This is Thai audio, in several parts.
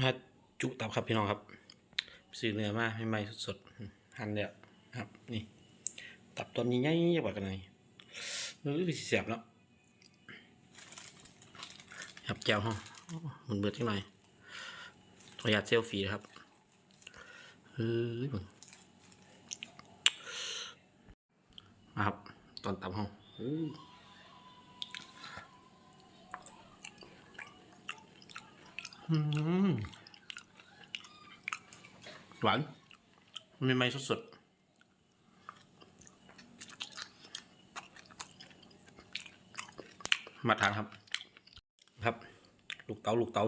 มาจุตับครับพี่น้องครับซื้อเนื้อมาใหม่ๆสดๆหั่นแล้วครับนี่ตับตอนใหญ่ๆกว่ากันเลยมันรู้สึกเสียบแล้วครับแก้วห้องมันเบิดจังหน่อยขออนุญาตเซลฟี่นะครับเฮ้ยมึงมาครับ ตอนตับห้อง หวานม่ไม่สดๆมาทานครับ ครับ ลูกเตาลูกเตา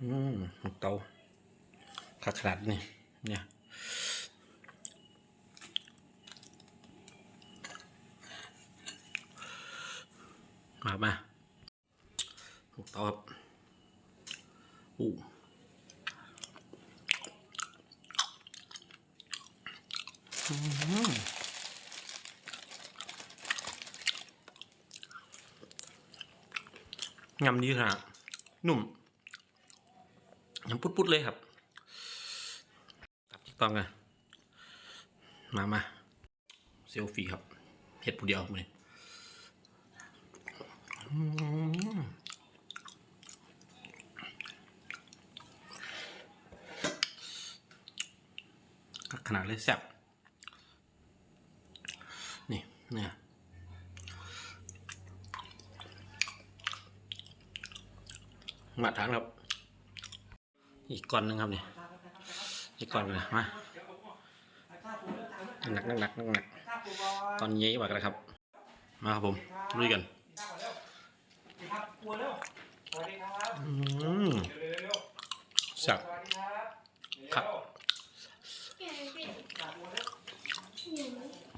อืมลูกเตาขาขนาดนี่เนี่ยมามาลูกเตาครับ ยำดีขนาดนุ่มยำปุดๆเลยครับตับจิกตองกันมามาเซลฟี่ครับเห็ดผู้เดียวเลย ข นาดเลยแซ่บนี่เนี่ยมาทานครับ อีกก้อนหนึงครับเนี่ยอีกก้อนเลยมาหนักหนักหนักหนักหนักตอนเย้กว่ากันครับ มาครับผมลุยกันครับก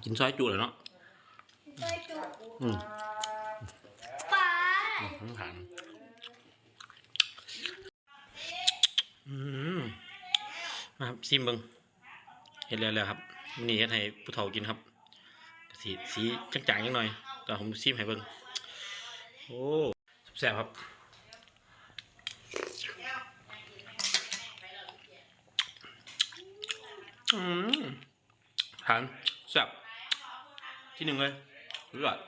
กินซอยจุเลยเนาะซอยจุอืมปลาต้องถามอืมมาครับซิมเบิงเห็นแล้วแล้วครับวันนี้เฮ็ดให้ผู้เฒ่ากินครับสีสีจางๆนิดหน่อยแต่ผมซิมให้เบิงโอ้แซ่บครับอืมทานแซ่บ ที่หนึ่งเลยรู้จัก